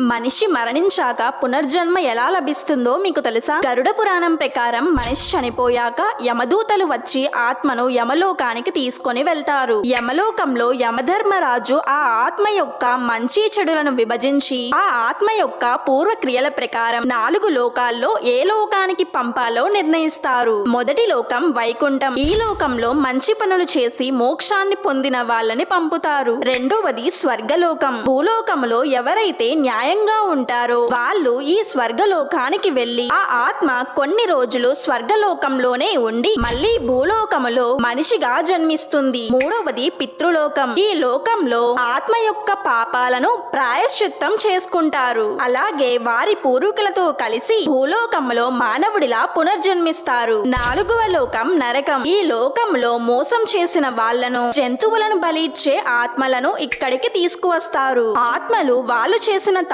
మనిషి మరణించాక పునర్జన్మ ఎలా లభిస్తుందో మీకు తెలుసా? గరుడ పురాణం ప్రకారం మనిషి చనిపోయాక యమదూతలు వచ్చి ఆత్మను యమలోకానికి తీసుకొని వెళ్తారు. యమలోకంలో యమధర్మరాజు ఆ ఆత్మ యొక్క మంచి చెడులను విభజించి ఆ ఆత్మ యొక్క పూర్వ క్రియల ప్రకారం నాలుగు లోకాల్లో ఏ లోకానికి పంపాలో నిర్ణయిస్తారు. మొదటి లోకం వైకుంఠం. ఈ లోకంలో మంచి పనులు చేసి మోక్షాన్ని పొందిన వాళ్ళని పంపుతారు. రెండవది స్వర్గలోకం. భూలోకంలో ఎవరైతే న్యాయ న్యాయంగా ఉంటారో. వాళ్ళు ఈ స్వర్గలోకానికి వెళ్ళి ఆ ఆత్మ కొన్ని రోజులు స్వర్గలోకంలోనే ఉండి మళ్ళీ భూలోకములో మనిషిగా జన్మిస్తుంది. మూడవది పితృలోకం. ఈ లోకంలో ఆత్మ యొక్క పాపాలను ప్రాయశ్చిత్తం చేసుకుంటారు. అలాగే వారి పూర్వీకులతో కలిసి భూలోకంలో మానవుడిలా పునర్జన్మిస్తారు. నాలుగవ లోకం నరకం. ఈ లోకంలో మోసం చేసిన వాళ్ళను జంతువులను బలిచ్చే ఆత్మలను ఇక్కడికి తీసుకువస్తారు. ఆత్మలు వాళ్ళు చేసిన తప్పులు